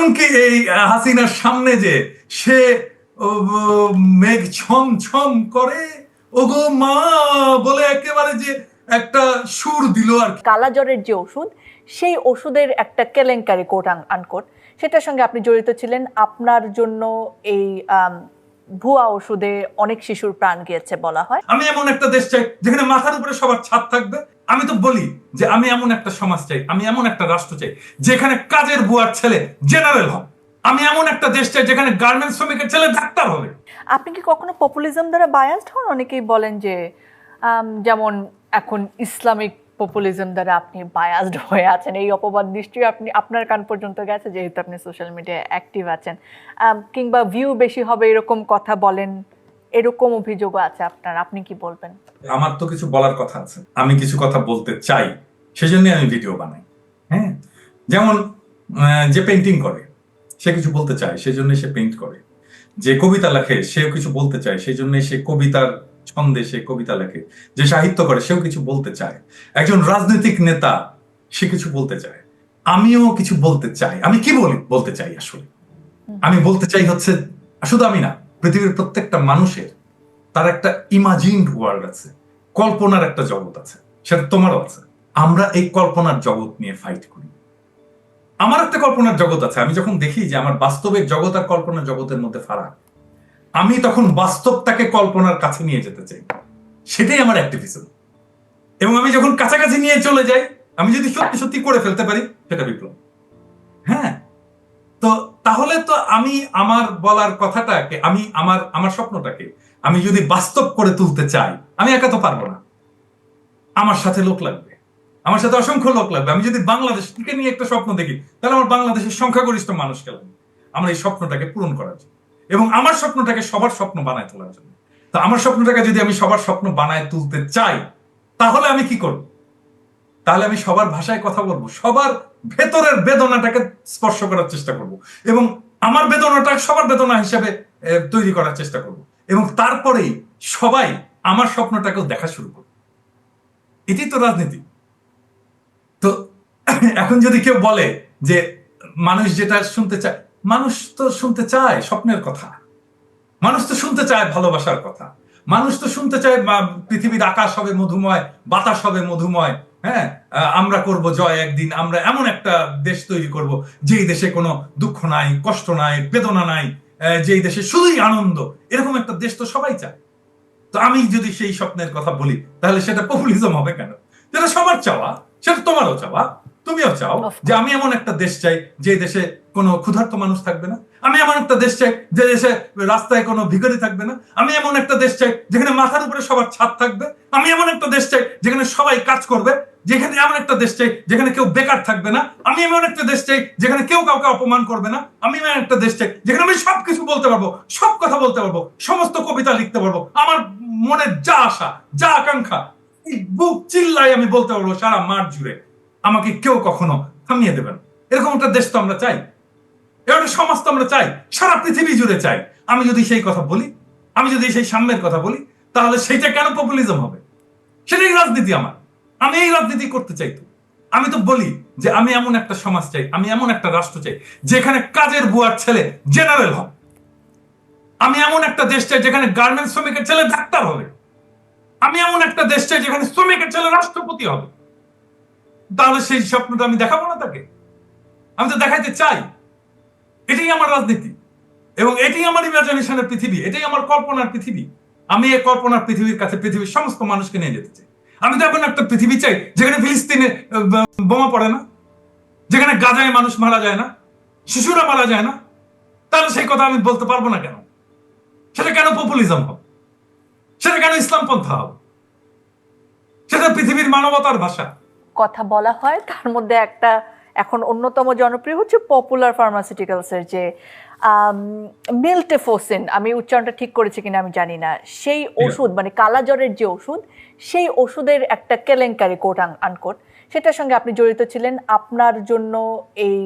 এমনকি এই হাসিনার সামনে যে সে মেঘ ছম ছম করে ওগো মা বলে একেবারে যে একটা সুর দিল আর কি। কালা জ্বরের যে ওষুধ সেই ওষুধের একটা কেলেঙ্কারি কোট আনকোট সেটার সঙ্গে আপনি জড়িত ছিলেন আপনার জন্য এই ভুয়া ওষুধে অনেক শিশুর প্রাণ গিয়েছে বলা হয় আমি এমন একটা দেশ চাই যেখানে মাথার উপরে সবার ছাদ থাকবে আমি তো বলি যে আমি এমন একটা সমাজ চাই, আমি এমন একটা রাষ্ট্র চাই, যেখানে কাজের বুয়ার ছেলে জেনারেল হবে আমি এমন একটা দেশ চাই যেখানে গার্মেন্টস শ্রমিকের ছেলে ডাক্তার হবে। আপনি কি কখনো পপুলিজম দ্বারা বায়াসড হন? অনেকেই বলেন যে যেমন এখন ইসলামিক পপুলিজম দ্বারা আপনি বায়াসড হয়ে আছেন। এই অপবাদ নিশ্চয়ই আপনি, আপনার কান পর্যন্ত গেছে, যেহেতু আপনি সোশ্যাল মিডিয়ায় অ্যাক্টিভ আছেন। কিংবা ভিউ বেশি হবে এরকম কথা বলেন এরকম অভিযোগও আছে আপনার আপনি কি বলবেন? আমার তো কিছু বলার কথা আছে। আমি কিছু কথা বলতে চাই সেজন্য আমি ভিডিও বানাই হ্যাঁ? যেমন যে পেন্টিং করে সে কিছু বলতে চায় সেজন্য সে পেইন্ট করে। যে কবিতা লেখে সেও কিছু বলতে চায় সেই জন্য সে কবিতার ছন্দে সে কবিতা লেখে। যে সাহিত্য করে সেও কিছু বলতে চায়। একজন রাজনৈতিক নেতা সে কিছু বলতে চায়। আমিও কিছু বলতে চাই। আমি কি বলি বলতে চাই আসলে। আমি বলতে চাই হচ্ছে শুধু আমি না পৃথিবীর প্রত্যেকটা মানুষের তার একটা ইমাজিনড ওয়ার্ল্ড আছে, কল্পনার একটা জগৎ আছে, সেটা তোমারও আছে। আমরা এই কল্পনার জগৎ নিয়ে ফাইট করি। আমার একটা কল্পনার জগৎ আছে। আমি যখন দেখি যে আমার বাস্তবের জগৎ আর কল্পনার জগতের মধ্যে ফারাক, আমি তখন বাস্তবটাকে কল্পনার কাছে নিয়ে যেতে চাই। সেটাই আমার অ্যাক্টিভিজম এবং আমি যখন কাছাকাছি নিয়ে চলে যাই, আমি যদি সত্যি সত্যি করে ফেলতে পারি, সেটা বিপ্লব। হ্যাঁ? তো তাহলে তো আমি আমার বলার কথাটাকে, আমি আমার আমার স্বপ্নটাকে, আমি যদি বাস্তব করে তুলতে চাই, আমি একা তো পারব না। আমার সাথে লোক লাগবে। আমার সাথে অসংখ্য লোক লাগবে। আমি যদি বাংলাদেশকে নিয়ে একটা স্বপ্ন দেখি, তাহলে আমার বাংলাদেশের সংখ্যাগরিষ্ঠ মানুষকে লাগবে। আমরা এই স্বপ্নটাকে পূরণ করার জন্য। এবং আমার স্বপ্নটাকে সবার স্বপ্ন বানায় তোলার জন্য। তো আমার স্বপ্নটাকে যদি আমি সবার স্বপ্ন বানায় তুলতে চাই, তাহলে আমি কি করব? তাহলে আমি সবার ভাষায় কথা বলব। সবার ভেতরের বেদনাটাকে স্পর্শ করার চেষ্টা করব এবং আমার বেদনাটা সবার বেদনা হিসেবে তৈরি করার চেষ্টা করব এবং তারপরেই সবাই আমার স্বপ্নটাকেও দেখা শুরু করবে। এটাই তো রাজনীতি। তো এখন যদি কেউ বলে যে মানুষ যেটা শুনতে চায়, মানুষ তো শুনতে চায় স্বপ্নের কথা। মানুষ তো শুনতে চায় ভালোবাসার কথা। মানুষ তো শুনতে চায় পৃথিবীর আকাশ হবে মধুময়, বাতাস হবে মধুময় হ্যাঁ? আমরা করব জয় একদিন, আমরা এমন একটা দেশ তৈরি করব, যেই দেশে কোনো দুঃখ নাই, কষ্ট নাই, বেদনা নাই যেই দেশে শুধুই আনন্দ, এরকম একটা দেশ তো সবাই চায়। তো আমি যদি সেই স্বপ্নের কথা বলি, তাহলে সেটা পপুলিজম হবে কেন? যেটা সবার চাওয়া, সেটা তোমারও চাওয়া। তুমিও চাও যে আমি এমন একটা দেশ চাই যে দেশে কোনো ক্ষুধার্ত মানুষ থাকবে না। আমি এমন একটা দেশ চাই যে দেশে রাস্তায় কোনো ভিখারি থাকবে না। আমি এমন একটা দেশ চাই যেখানে মাথার উপরে সবার ছাদ থাকবে। আমি এমন একটা দেশ চাই যেখানে সবাই কাজ করবে। যেখানে এমন একটা দেশ চাই যেখানে কেউ বেকার থাকবে না। আমি এমন একটা দেশ চাই যেখানে কেউ কাউকে অপমান করবে না। আমি এমন একটা দেশ চাই যেখানে আমি সবকিছু বলতে পারব সব কথা বলতে পারব সমস্ত কবিতা লিখতে পারব। আমার মনের যা আশা যা আকাঙ্ক্ষা বুক চিল্লাই আমি বলতে পারব সারা মাঠ জুড়ে। আমাকে কেউ কখনো থামিয়ে দেবেন এরকম একটা দেশ তো আমরা চাই। এরকম সমাজ তো আমরা চাই। সারা পৃথিবী জুড়ে চাই। আমি যদি সেই কথা বলি, আমি যদি সেই সাম্যের কথা বলি, তাহলে সেইটা কেন পপুলিজম হবে? সেটাই রাজনীতি আমার। আমি এই রাজনীতি করতে চাই তো। আমি তো বলি যে আমি এমন একটা সমাজ চাই, আমি এমন একটা রাষ্ট্র চাই, যেখানে কাজের বুয়ার ছেলে জেনারেল হবে আমি এমন একটা দেশ চাই যেখানে গার্মেন্টস শ্রমিকের ছেলে ডাক্তার হবে। আমি এমন একটা দেশ চাই যেখানে শ্রমিকের ছেলে রাষ্ট্রপতি হবে। তাহলে সেই স্বপ্নটা আমি দেখাবো না তাকে। আমি তো দেখাইতে চাই। এটাই আমার রাজনীতি। এবং এটাই আমার ইমাজিনেশনের পৃথিবী। এটাই আমার কল্পনার পৃথিবী। আমি এই কল্পনার পৃথিবীর কাছে পৃথিবীর সমস্ত মানুষকে নিয়ে যেতে চাই। আমি তো এখন একটা পৃথিবী চাই, যেখানে ফিলিস্তিনে বোমা পড়ে না, যেখানে গাজায় মানুষ মারা যায় না, শিশুরা মারা যায় না। তাহলে সেই কথা আমি বলতে পারব না কেন? সেটা কেন পপুলিজম হবে? সেটা কেন ইসলাম পন্থা হবে? সেটা পৃথিবীর মানবতার ভাষা। কথা বলা হয় তার মধ্যে একটা এখন অন্যতম জনপ্রিয় হচ্ছে পপুলার ফার্মাসিউটিক্যালসের যে মিলটেফোসিন আমি উচ্চারণটা ঠিক করেছি কিনা আমি জানি না। সেই ওষুধ মানে কালা জ্বরের যে ওষুধ সেই ওষুধের একটা কেলেঙ্কারি কোট আনকোট সেটার সঙ্গে আপনি জড়িত ছিলেন। আপনার জন্য এই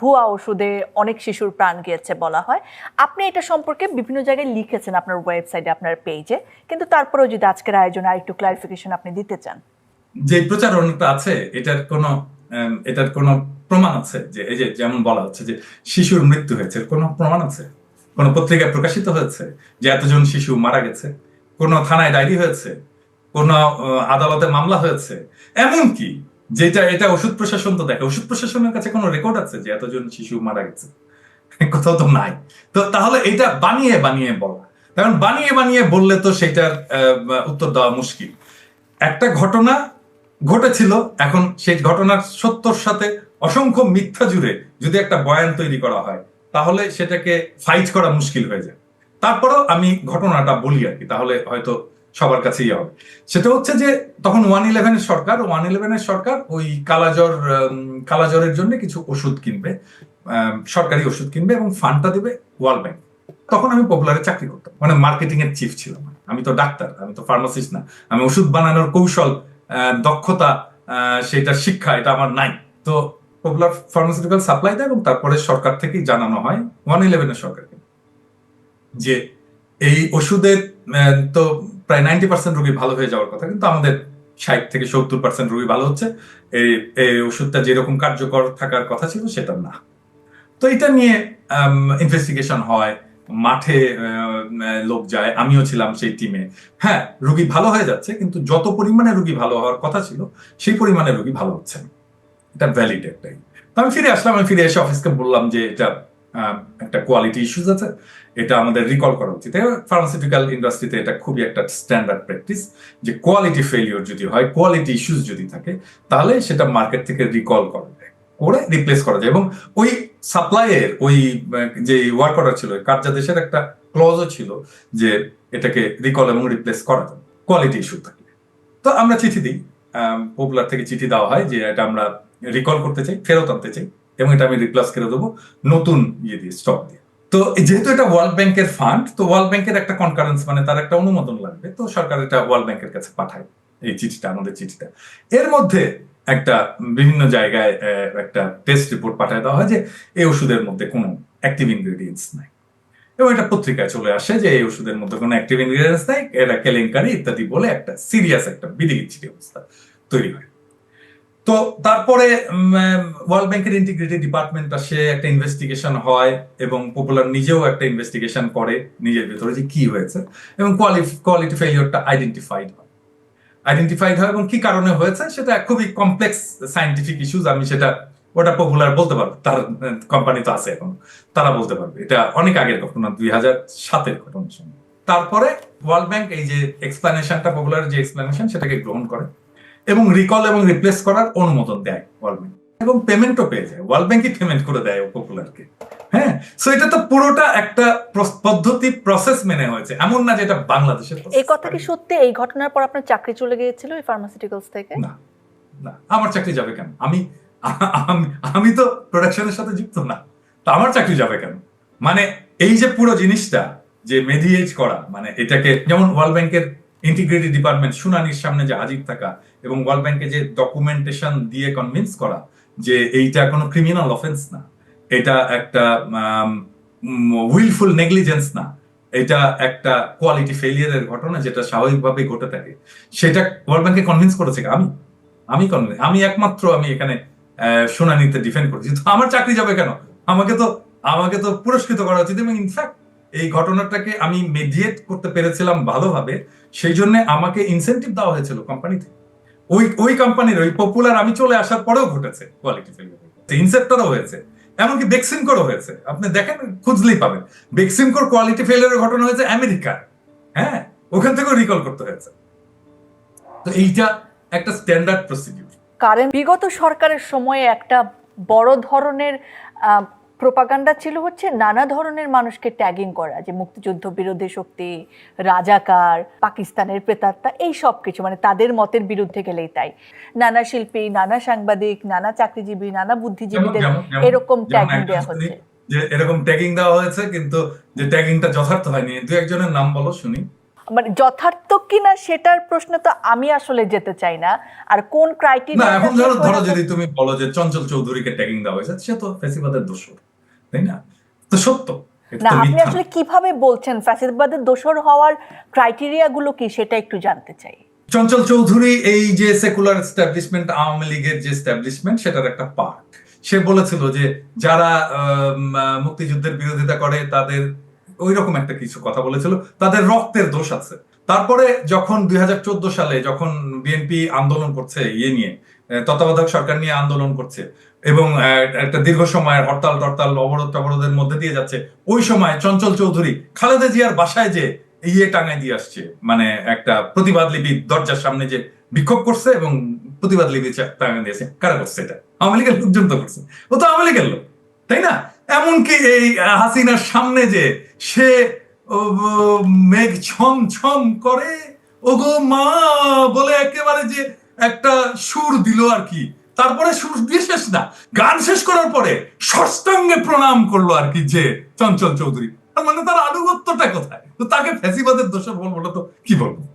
ভুয়া ওষুধে অনেক শিশুর প্রাণ গিয়েছে বলা হয়। আপনি এটা সম্পর্কে বিভিন্ন জায়গায় লিখেছেন আপনার ওয়েবসাইটে আপনার পেজে কিন্তু তারপরেও যদি আজকের আয়োজনে আরেকটু ক্লারিফিকেশন আপনি দিতে চান। যে প্রচারণাটা আছে, এটার কোনো এটার কোনো প্রমাণ আছে? যে এই যে যেমন বলা হচ্ছে যে শিশুর মৃত্যু হয়েছে কোনো প্রমাণ আছে? কোনো পত্রিকায় প্রকাশিত হয়েছে যে এতজন শিশু মারা গেছে? কোনো থানায় ডায়েরি হয়েছে? কোন আদালতে মামলা হয়েছে? এমনকি যেটা, এটা ওষুধ প্রশাসন তো দেখে, ওষুধ প্রশাসনের কাছে কোনো রেকর্ড আছে যে এতজন শিশু মারা গেছে? কোথাও তো নাই। তো তাহলে এটা বানিয়ে বানিয়ে বলা। কারণ বানিয়ে বানিয়ে বললে তো সেটার উত্তর দেওয়া মুশকিল। একটা ঘটনা ঘটেছিল। এখন সেই ঘটনার সত্যর সাথে অসংখ্য মিথ্যা জুড়ে যদি একটা বয়ান তৈরি করা হয়, তাহলে সেটাকে ফাইট করা মুশকিল হয়ে যায়। তারপরেও আমি ঘটনাটা বলি আর কি, তাহলে হয়তো সবার কাছেই হবে। সেটা হচ্ছে যে, তখন ওয়ান ইলেভেনের সরকার ওয়ান ইলেভেনের সরকার ওই কালাজ্বর কালাজ্বরের জন্য কিছু ওষুধ কিনবে সরকারি ওষুধ কিনবে এবং ফান্ডটা দিবে ওয়ার্ল্ড ব্যাংক তখন আমি পপুলারে চাকরি করতাম। মানে মার্কেটিং এর চিফ ছিলাম। আমি তো ডাক্তার, আমি তো ফার্মাসিস্ট না। আমি ওষুধ বানানোর কৌশল দক্ষতা সেটা শিক্ষা, এটা আমার নাই। তো পপুলার ফার্মাসিউটিক্যাল সাপ্লাই দেয় এবং তারপরে সরকার থেকেই জানানো হয় ওয়ান ইলেভেনের সরকারকে, যে এই ওষুধের তো প্রায় নাইনটি পার্সেন্ট রোগী ভালো হয়ে যাওয়ার কথা, কিন্তু আমাদের ষাট থেকে সত্তর পার্সেন্ট রোগী ভালো হচ্ছে। এই এই ওষুধটা যেরকম কার্যকর থাকার কথা ছিল, সেটা না। তো এটা নিয়ে ইনভেস্টিগেশন হয় মাঠে লোক যায়, আমিও ছিলাম সেই টিমে হ্যাঁ রুগী ভালো হয়ে যাচ্ছে, কিন্তু যত পরিমাণে রোগী ভালো হওয়ার কথা ছিল, সেই পরিমাণে রোগী ভালো হচ্ছে এটা ভ্যালিড একটাই। আমি ফিরে আসলাম, আমি ফিরে এসে অফিসকে বললাম যে এটা একটা কোয়ালিটি ইস্যুস আছে, এটা আমাদের রিকল করা উচিত। ফার্মাসিউটিক্যাল ইন্ডাস্ট্রিতে এটা খুবই একটা স্ট্যান্ডার্ড প্র্যাকটিস যে কোয়ালিটি ফেলিওর যদি হয় কোয়ালিটি ইস্যুস যদি থাকে, তাহলে সেটা মার্কেট থেকে রিকল করা যায়, করে রিপ্লেস করা যায়। এবং ওই সাপ্লাইয়ের ওই যে ওয়ার্ক অর্ডার ছিল, কার্যাদেশের একটা ক্লজও ছিল যে এটাকে রিকল এবং রিপ্লেস করা যাবে কোয়ালিটি ইস্যু থাকলে তো আমরা চিঠি দিই। পপুলার থেকে চিঠি দেওয়া হয় যে এটা আমরা রিকল করতে চাই, ফেরত আনতে চাই এবং এটা আমি রিপ্লেস করে দেবো, নতুন ইয়ে দিয়ে স্টক দিয়ে। তো যেহেতু এটা ওয়ার্ল্ড ব্যাংকের ফান্ড তো ওয়ার্ল্ড ব্যাংকের একটা কনকারেন্স মানে তার একটা অনুমোদন লাগবে। তো সরকার এটা ওয়ার্ল্ড ব্যাংকের কাছে পাঠায়। এই চিঠিটা, আমাদের চিঠিটা। এর মধ্যে একটা বিভিন্ন জায়গায় একটা টেস্ট রিপোর্ট পাঠায় দেওয়া হয় যে এই ওষুধের মধ্যে কোনো অ্যাক্টিভ ইনগ্রেডিয়েন্টস নাই। এবং এটা পত্রিকায় চলে আসে যে এই ওষুধের মধ্যে কোনো অ্যাক্টিভ ইনগ্রেডিয়েন্টস নাই, এটা কেলেঙ্কারি ইত্যাদি বলে একটা সিরিয়াস একটা বিধিগিচ্ছিটি অবস্থা তৈরি হয়। তো তারপরে ওয়ার্ল্ড ব্যাংকের ইন্টিগ্রিটি ডিপার্টমেন্ট আসে একটা ইনভেস্টিগেশন হয় এবং পপুলার নিজেও একটা ইনভেস্টিগেশন করে নিজের ভেতরে যে কি হয়েছে এবং কোয়ালিটি ফেলিওরটা আইডেন্টিফাইড হয়। আইডেন্টিফাইড হয় এবং কি কারণে হয়েছে সেটা খুবই কমপ্লেক্স সাইন্টিফিক ইস্যুজ আমি সেটা ওটা পপুলার বলতে পারব। তার কোম্পানি তো আছে এখন। তারা বলতে পারবে। এটা অনেক আগের ঘটনা, দুই হাজার সাতের ঘটনার সময় তারপরে ওয়ার্ল্ড ব্যাংক এই যে এক্সপ্লানেশনটা পপুলার যে এক্সপ্লানেশন সেটাকে গ্রহণ করে এবং রিকল এবং রিপ্লেস করার অনুমোদন দেয় ওয়ার্ল্ড ব্যাংক এবং পেমেন্টও পেয়ে যায়। ওয়ার্ল্ড ব্যাংকই পেমেন্ট করে দেয় পপুলারকে হ্যাঁ? সো এটা তো পুরোটা একটা পদ্ধতি প্রসেস মেনে হয়েছে। এমন না যে এটা বাংলাদেশের এই কথা কি সত্যি এই ঘটনার পর আপনার চাকরি চলে গিয়েছিল এই ফার্মাসিউটিক্যালস থেকে? না না। আমার চাকরি যাবে কেন? আমি আমি- তো প্রোডাকশনের সাথে যুক্ত না। তো আমার চাকরি যাবে কেন? মানে এই যে পুরো জিনিসটা যে মেডিয়েট করা মানে এটাকে যেমন ওয়ার্ল্ড ব্যাংকের ইন্টিগ্রেটেড ডিপার্টমেন্ট শুনানির সামনে যে হাজির থাকা এবং ওয়ার্ল্ড ব্যাংকে যে ডকুমেন্টেশন দিয়ে কনভিন্স করা যে এইটা কোনো ক্রিমিনাল অফেন্স না। এটা একটা উইলফুল নেগলিজেন্স না। এটা একটা কোয়ালিটি ফেলিয়ারের ঘটনা যেটা স্বাভাবিকভাবে ঘটে থাকে। সেটা ওয়ার্ল্ড ব্যাংকে কনভিন্স করেছে আমি। আমি convince- আমি একমাত্র আমি এখানে শুনানিতে ডিফেন্ড করছি। তো আমার চাকরি যাবে কেন? আমাকে তো আমাকে তো পুরস্কৃত করা উচিত। এবং ইনফ্যাক্ট এই ঘটনাটাকে আমি মেডিয়েট করতে পেরেছিলাম ভালোভাবে। সেই জন্য আমাকে ইনসেন্টিভ দেওয়া হয়েছিল কোম্পানিতে ওই ওই কোম্পানির ওই পপুলার আমি চলে আসার পরেও ঘটেছে কোয়ালিটি ফেলিয়ার ইনসেপ্টারও হয়েছে। এমনকি বেক্সিমকোরও হয়েছে। আপনি দেখেন, খুঁজলেই পাবেন। বেক্সিমকোর কোয়ালিটি ফেলের ঘটনা হয়েছে আমেরিকা। হ্যাঁ ওখান থেকেও রিকল করতে হয়েছে। তো এইটা একটা স্ট্যান্ডার্ড প্রসিডিউর কারণ বিগত সরকারের সময়ে একটা বড় ধরনের প্রোপাগান্ডা ছিল হচ্ছে নানা ধরনের মানুষকে ট্যাগিং করা যে মুক্তিযুদ্ধ বিরোধী শক্তি রাজাকার পাকিস্তানের প্রেতাত্মা এই সব কিছু মানে তাদের মতের বিরুদ্ধে গেলেই তাই। নানা শিল্পী নানা সাংবাদিক নানা চাকরিজীবী নানা বুদ্ধিজীবীদের এরকম ট্যাগিং দেওয়া হচ্ছে। যে এরকম ট্যাগিং দেওয়া হয়েছে কিন্তু যে ট্যাগিংটা যথার্থ হয়নি। দু একজনের নাম বলো শুনি। মানে যথার্থ কিনা সেটার প্রশ্ন তো আমি আসলে যেতে চাই না। আর কোন ক্রাইটেরিয়া এখন ধরো ধরো যদি তুমি বলো যে চঞ্চল চৌধুরীকে ট্যাগিং দেওয়া হয়েছে সে তো ফেসিবাদের দোষর। তাই না? তো সত্য। না আপনি আসলে কীভাবে বলছেন? ফ্যাসিবাদের দোষর হওয়ার ক্রাইটেরিয়া গুলো কি সেটা একটু জানতে চাই। চঞ্চল চৌধুরী এই যে সেকুলার এস্টাবলিশমেন্ট আওয়ামী লীগের যে এস্টাবলিশমেন্ট সেটার একটা পার্ট সে বলেছিল যে যারা আহ, মুক্তিযুদ্ধের বিরোধিতা করে তাদের ওই রকম একটা কিছু কথা বলেছিল। তাদের রক্তের দোষ আছে। তারপরে যখন দুই হাজার চোদ্দ সালে যখন বিএনপি আন্দোলন করছে ইয়ে নিয়ে তত্ত্বাবধায়ক সরকার নিয়ে আন্দোলন করছে এবং একটা দীর্ঘ সময়ের হরতাল, টরতাল, অবরোধ টবরোধের মধ্যে দিয়ে যাচ্ছে। ওই সময় চঞ্চল চৌধুরী, খালেদা জিয়ার বাসায় যে ইয়ে টাঙায় দিয়ে আসছে মানে একটা প্রতিবাদ লিপি দরজার সামনে যে বিক্ষোভ করছে এবং প্রতিবাদ লিপি টাঙায় দিয়েছে। কারা করছে এটা? আওয়ামী লীগের লোকজন তো করছে। ও তো আওয়ামী লীগের লোক, তাই না? এমনকি এই হাসিনার সামনে যে সে মেঘ ছম ছম করে, ওগো মা বলে একেবারে যে একটা সুর দিল আর কি। তারপরে সুর দিয়ে শেষ না। গান শেষ করার পরে ষষ্ঠাঙ্গে প্রণাম করল আর কি যে চঞ্চল চৌধুরী। মানে তার আনুগত্যটা কোথায়? তো তাকে ফ্যাসিবাদের দোষর বলব না তো কি বলব?